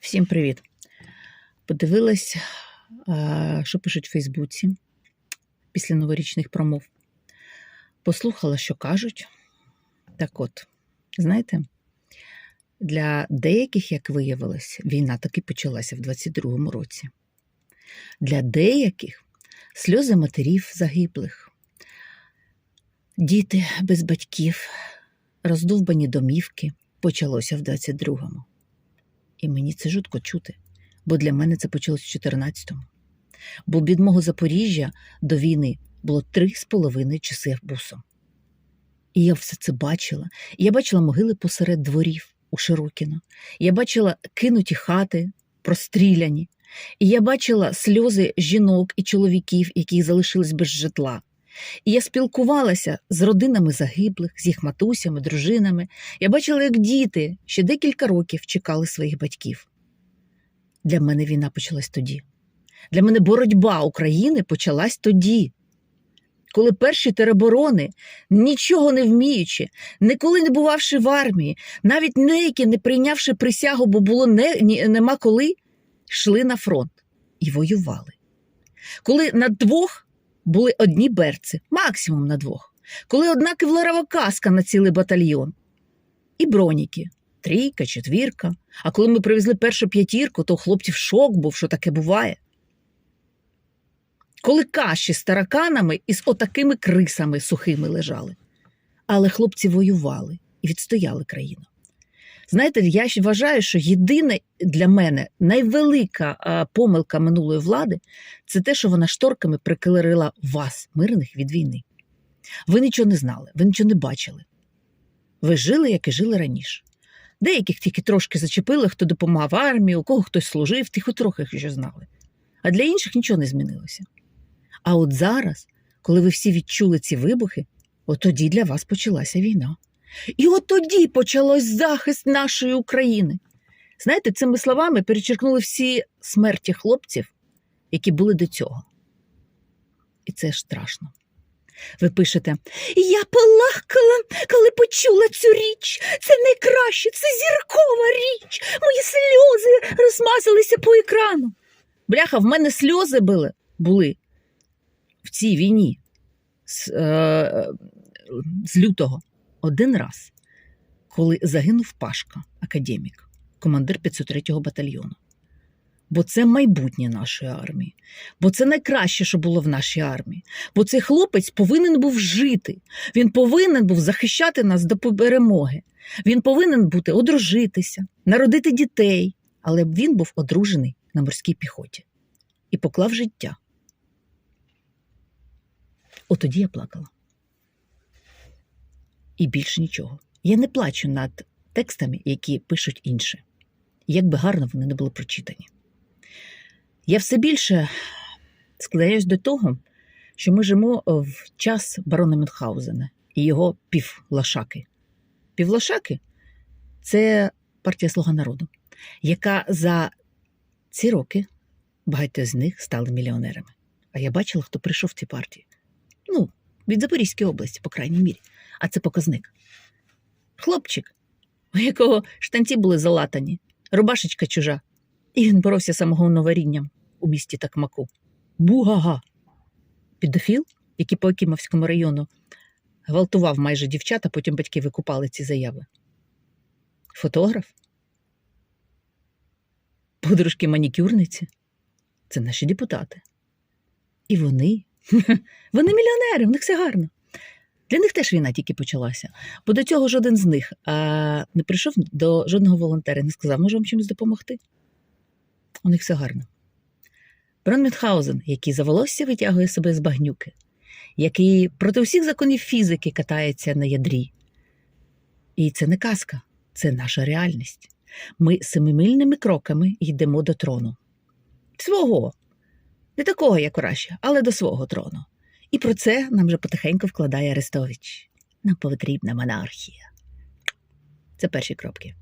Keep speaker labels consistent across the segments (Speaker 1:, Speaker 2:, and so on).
Speaker 1: Всім привіт! Подивилась, що пишуть в Фейсбуці після новорічних промов. Послухала, що кажуть. Так от, знаєте, для деяких, як виявилось, війна таки почалася в 22-му році. Для деяких сльози матерів загиблих, діти без батьків, роздовбані домівки почалося в 22-му. І мені це жутко чути, бо для мене це почалось в 14-му. Бо від мого Запоріжжя до війни було три з половиною часи бусом. І я все це бачила. Я бачила могили посеред дворів у Широкіно. Я бачила кинуті хати, простріляні. І я бачила сльози жінок і чоловіків, які залишились без житла. І я спілкувалася з родинами загиблих, з їх матусями, дружинами. Я бачила, як діти ще декілька років чекали своїх батьків. Для мене війна почалась тоді. Для мене боротьба України почалась тоді. Коли перші тероборони, нічого не вміючи, ніколи не бувавши в армії, навіть неякі, не прийнявши присягу, бо було не, ні, нема коли, йшли на фронт і воювали. Коли на двох були одні берці, максимум на двох. Коли одна кевларова каска на цілий батальйон. І броніки. Трійка, четвірка. А коли ми привезли першу п'ятірку, то у хлопців шок був, що таке буває. Коли каші з тараканами і з отакими крисами сухими лежали. Але хлопці воювали і відстояли країну. Знаєте, я вважаю, що єдине для мене найвелика помилка минулої влади це те, що вона шторками прикилерила вас, мирних від війни. Ви нічого не знали, ви нічого не бачили. Ви жили, як і жили раніше. Деяких тільки трошки зачепили, хто допомагав армії, у кого хтось служив, тих у трохи що знали. А для інших нічого не змінилося. А от зараз, коли ви всі відчули ці вибухи, от тоді для вас почалася війна. І от тоді почалось захист нашої України. Знаєте, цими словами перечеркнули всі смерті хлопців, які були до цього. І це ж страшно. Ви пишете: Я плакала, коли почула цю річ. Це найкраще, це зіркова річ. Мої сльози розмазалися по екрану. Бляха, в мене сльози були, були в цій війні з, е, з лютого один раз, коли загинув Пашка, академік, командир 503-го батальйону. Бо це майбутнє нашої армії, бо це найкраще, що було в нашій армії. Бо цей хлопець повинен був жити. Він повинен був захищати нас до перемоги. Він повинен бути одружитися, народити дітей. Але він був одружений на морській піхоті і поклав життя. Отоді я плакала. І більше нічого. Я не плачу над текстами, які пишуть інші, як би гарно вони не були прочитані. Я все більше склоняюсь до того, що ми живемо в час барона Мюнхгаузена і його півлашаки. Півлашаки це партія Слуга народу, яка за ці роки багато з них стали мільйонерами. А я бачила, хто прийшов в ці партії. Ну, від Запорізької області, по крайній мірі. А це показник. Хлопчик, у якого штанці були залатані, рубашечка чужа, і він боровся самогоноварінням у місті Такмаку. Бугага. Підофіл, який по Якимовському району гвалтував майже дівчат, а потім батьки викупали ці заяви. Фотограф. Подружки манікюрниці це наші депутати. І вони, вони мільйонери, в них все гарно. Для них теж війна тільки почалася. Бо до цього жоден з них а, не прийшов до жодного волонтера і не сказав, може вам чимось допомогти. У них все гарно. Брон Мюнхгаузен, який за волосся витягує себе з багнюки, який проти всіх законів фізики катається на ядрі. І це не казка, це наша реальність. Ми семимильними кроками йдемо до трону. Свого. Не такого, як краще, але до свого трону. І про це нам вже потихеньку вкладає Арестович. Нам потрібна монархія. Це перші кропки.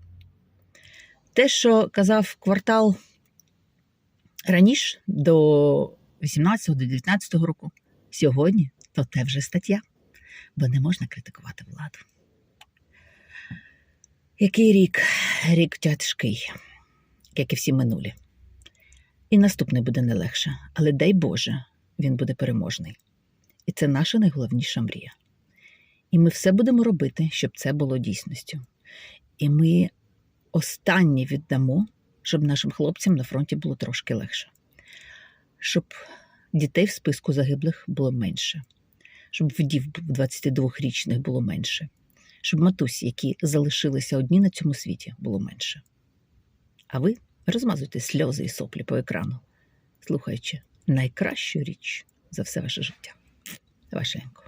Speaker 1: Те, що казав квартал раніше, до 18 до 19 року, сьогодні, то те вже стаття, бо не можна критикувати владу. Який рік? Рік тяжкий. як і всі минулі. І наступний буде не легше, але дай Боже, він буде переможний. І це наша найголовніша мрія. І ми все будемо робити, щоб це було дійсністю. І ми останнє віддамо, щоб нашим хлопцям на фронті було трошки легше, щоб дітей в списку загиблих було менше, щоб вдів 22-річних було менше, щоб матусь, які залишилися одні на цьому світі, було менше. А ви розмазуйте сльози і соплі по екрану, слухаючи найкращу річ за все ваше життя. Vashenko.